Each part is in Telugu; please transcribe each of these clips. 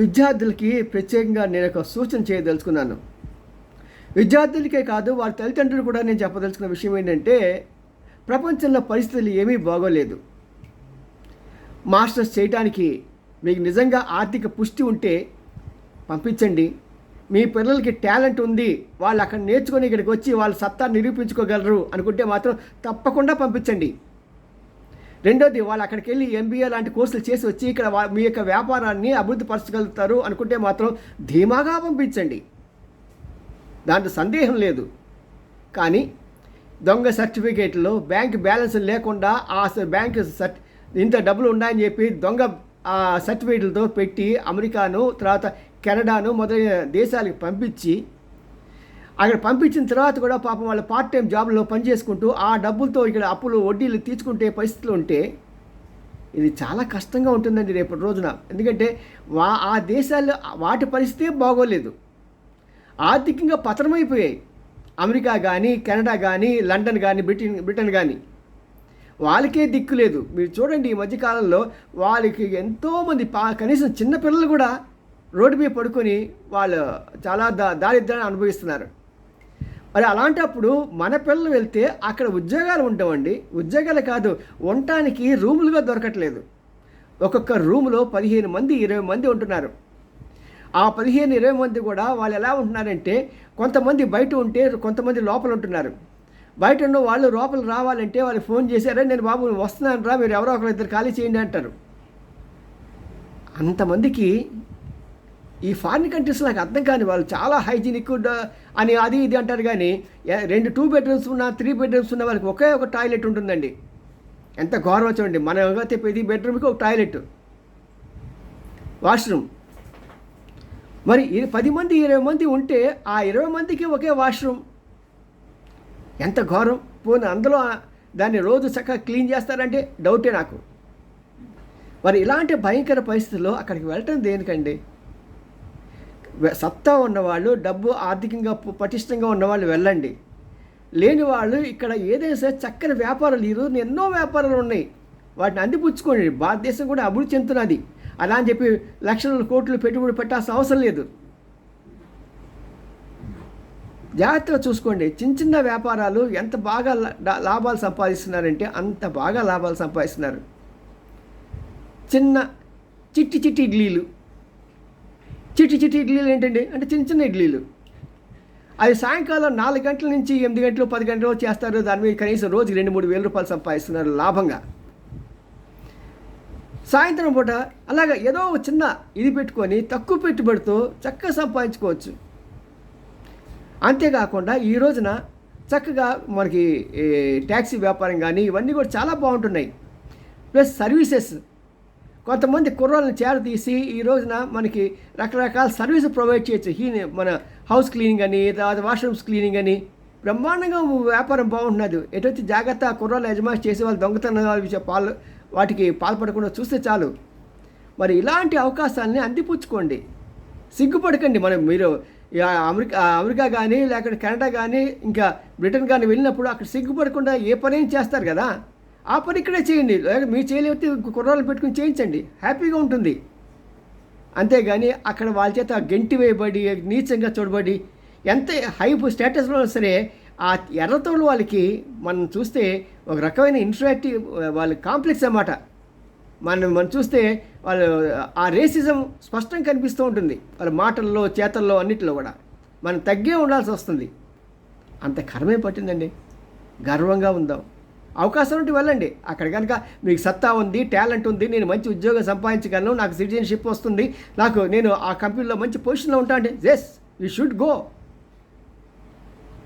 విద్యార్థులకి ప్రత్యేకంగా నేను ఒక సూచన చేయదలుచుకున్నాను. విద్యార్థులకే కాదు వారి తల్లిదండ్రులు కూడా నేను చెప్పదలుచుకున్న విషయం ఏంటంటే ప్రపంచంలో పరిస్థితులు ఏమీ బాగోలేదు. మాస్టర్స్ చేయడానికి మీకు నిజంగా ఆర్థిక పుష్టి ఉంటే పంపించండి. మీ పిల్లలకి టాలెంట్ ఉంది వాళ్ళు అక్కడ నేర్చుకొని ఇక్కడికి వచ్చి వాళ్ళ సత్తా నిరూపించుకోగలరు అనుకుంటే మాత్రం తప్పకుండా పంపించండి. రెండోది వాళ్ళు అక్కడికి వెళ్ళి ఎంబీఏ లాంటి కోర్సులు చేసి వచ్చి ఇక్కడ మీ యొక్క వ్యాపారాన్ని అభివృద్ధి పరచగలుగుతారు అనుకుంటే మాత్రం ధీమాగా పంపించండి. దాంట్లో సందేహం లేదు. కానీ దొంగ సర్టిఫికేట్లో బ్యాంక్ బ్యాలెన్స్ లేకుండా ఆ స- బ్యాంక్ సర్టి ఇంత డబ్బులు ఉన్నాయని చెప్పి దొంగ ఆ సర్టిఫికేట్లతో పెట్టి అమెరికాను తర్వాత కెనడాను మొదలైన దేశాలకు పంపించి అక్కడ పంపించిన తర్వాత కూడా పాపం వాళ్ళ పార్ట్ టైం జాబ్లో పనిచేసుకుంటూ ఆ డబ్బులతో ఇక్కడ అప్పులు వడ్డీలు తీర్చుకుంటే పరిస్థితులు ఉంటే ఇది చాలా కష్టంగా ఉంటుందండి రేపటి రోజున. ఎందుకంటే వా ఆ దేశాల్లో వాటి పరిస్థితే బాగోలేదు. ఆర్థికంగా పతనమైపోయాయి. అమెరికా కానీ కెనడా కానీ లండన్ కానీ బ్రిటన్ బ్రిటన్ కానీ వాళ్ళకే దిక్కు లేదు. మీరు చూడండి ఈ మధ్యకాలంలో వాళ్ళకి ఎంతోమంది పా కనీసం చిన్నపిల్లలు కూడా రోడ్డు మీద పడుకొని వాళ్ళు చాలా దా దారిద్ర్యాన్ని అనుభవిస్తున్నారు. మరి అలాంటప్పుడు మన పిల్లలు వెళ్తే అక్కడ ఉద్యోగాలు ఉండవండి. ఉద్యోగాలు కాదు ఉండటానికి రూములుగా దొరకట్లేదు. ఒక్కొక్క రూములో పదిహేను మంది ఇరవై మంది ఉంటున్నారు. ఆ పదిహేను ఇరవై మంది కూడా వాళ్ళు ఎలా ఉంటున్నారంటే కొంతమంది బయట ఉంటే కొంతమంది లోపల ఉంటున్నారు. బయట ఉన్న వాళ్ళు లోపల రావాలంటే వాళ్ళు ఫోన్ చేశారా నేను బాబు వస్తున్నాను రా మీరు ఎవరో ఒకరు ఇద్దరు ఖాళీ చేయండి అంటారు. అంతమందికి ఈ ఫారిన్ కంట్రీస్ నాకు అర్థం కాని వాళ్ళు చాలా హైజీనిక్ అని అది ఇది అంటారు కానీ రెండు టూ బెడ్రూమ్స్ ఉన్న త్రీ బెడ్రూమ్స్ ఉన్న వాళ్ళకి ఒకే ఒక టాయిలెట్ ఉంటుందండి. ఎంత గౌరవం చూడండి. మన అయితే ప్రతి బెడ్రూమ్కి ఒక టాయిలెట్ వాష్రూమ్ మరి ఈ పది మంది ఇరవై మంది ఉంటే ఆ ఇరవై మందికి ఒకే వాష్రూమ్ ఎంత ఘోరం. పోనీ అందులో దాన్ని రోజు చక్కగా క్లీన్ చేస్తారంటే డౌటే నాకు. మరి ఇలాంటి భయంకర పరిస్థితుల్లో అక్కడికి వెళ్ళటం దేనికండి? సత్తా ఉన్నవాళ్ళు డబ్బు ఆర్థికంగా పటిష్టంగా ఉన్నవాళ్ళు వెళ్ళండి. లేని వాళ్ళు ఇక్కడ ఏదైనా సరే చక్కని వ్యాపారాలు ఈరోజు ఎన్నో వ్యాపారాలు ఉన్నాయి. వాటిని అందిపుచ్చుకోండి. భారతదేశం కూడా అభివృద్ధి చెందుతున్నది. అలా అని చెప్పి లక్షల కోట్లు పెట్టుబడి పెట్టాల్సిన అవసరం లేదు. జాగ్రత్తగా చూసుకోండి. చిన్న చిన్న వ్యాపారాలు ఎంత బాగా లాభాలు సంపాదిస్తున్నారంటే అంత బాగా లాభాలు సంపాదిస్తున్నారు. చిన్న చిట్టి చిట్టి ఇడ్లీలు. చిటి చిటి ఇడ్లీలు ఏంటండి? అంటే చిన్న చిన్న ఇడ్లీలు. అది సాయంకాలం నాలుగు గంటల నుంచి ఎనిమిది గంటలు పది గంటలు చేస్తారు. దాని మీద కనీసం రోజుకి రెండు మూడు వేల రూపాయలు సంపాదిస్తున్నారు లాభంగా. సాయంత్రం పూట అలాగ ఏదో చిన్న ఇది పెట్టుకొని తక్కువ పెట్టుబడితో చక్కగా సంపాదించుకోవచ్చు. అంతేకాకుండా ఈ రోజున చక్కగా మనకి ఈ, ట్యాక్సీ వ్యాపారం కానీ ఇవన్నీ కూడా చాలా బాగుంటున్నాయి. ప్లస్ సర్వీసెస్ కొంతమంది కుర్రాలను చేరతీసి ఈ రోజున మనకి రకరకాల సర్వీస్ ప్రొవైడ్ చేయొచ్చు. హీ మన హౌస్ క్లీనింగ్ అని తర్వాత వాష్రూమ్స్ క్లీనింగ్ అని. బ్రహ్మాండంగా వ్యాపారం బాగుంటున్నది. ఎటొచ్చి జాగ్రత్త కుర్రాలు యజమాని చేసే వాళ్ళు దొంగతనాలు పాలు వాటికి పాల్పడకుండా చూస్తే చాలు. మరి ఇలాంటి అవకాశాలని అందిపుచ్చుకోండి. సిగ్గుపడకండి మనం. మీరు అమెరికా అమెరికా కానీ లేకపోతే కెనడా కానీ ఇంకా బ్రిటన్ కానీ వెళ్ళినప్పుడు అక్కడ సిగ్గుపడకుండా ఏ పని చేస్తారు కదా. ఆ పని ఇక్కడే చేయండి. లేదా మీరు చేయలేకపోతే కుర్రాలు పెట్టుకుని చేయించండి. హ్యాపీగా ఉంటుంది. అంతేగాని అక్కడ వాళ్ళ చేత గెంటి వేయబడి నీచంగా చూడబడి ఎంత హై స్టేటస్లో సరే ఆ ఎర్రతోళ్ళు వాళ్ళకి మనం చూస్తే ఒక రకమైన ఇన్ఫ్రాక్టివ్ వాళ్ళ కాంప్లెక్స్ అన్నమాట. మనం మనం చూస్తే వాళ్ళు ఆ రేసిజం స్పష్టంగా కనిపిస్తూ ఉంటుంది. వాళ్ళ మాటల్లో చేతల్లో అన్నిటిలో కూడా. మనం తగ్గే ఉండాల్సి వస్తుంది. అంత కర్మే పట్టిందండి. గర్వంగా ఉందాం. అవకాశం ఉంటే వెళ్ళండి. అక్కడ కనుక మీకు సత్తా ఉంది టాలెంట్ ఉంది నేను మంచి ఉద్యోగం సంపాదించగలను నాకు సిటిజన్షిప్ వస్తుంది నాకు నేను ఆ కంపెనీలో మంచి పొజిషన్లో ఉంటా అంటే ఎస్ యూ షుడ్ గో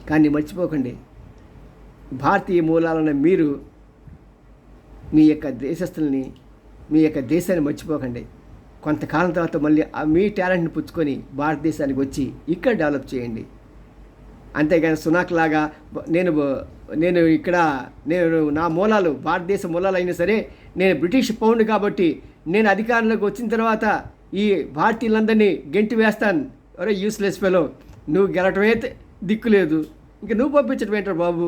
కానీ మర్చిపోకండి. భారతీయ మూలాలను మీరు మీ యొక్క దేశస్తుల్ని మీ యొక్క దేశాన్ని మర్చిపోకండి. కొంతకాలం తర్వాత మళ్ళీ ఆ మీ టాలెంట్ని పుచ్చుకొని భారతదేశానికి వచ్చి ఇక్కడ డెవలప్ చేయండి. అంతేగాని సునాక్ లాగా నేను నేను ఇక్కడ నేను నా మూలాలు భారతదేశ మూలాలు అయినా సరే నేను బ్రిటిష్ పౌండ్ కాబట్టి నేను అధికారంలోకి వచ్చిన తర్వాత ఈ భారతీయులందరినీ గెంటి వేస్తాను. ఒరే యూస్లెస్ ఫెలో నువ్వు గెలటమే దిక్కు లేదు. ఇంక నువ్వు పంపించడం ఏంటారు బాబు?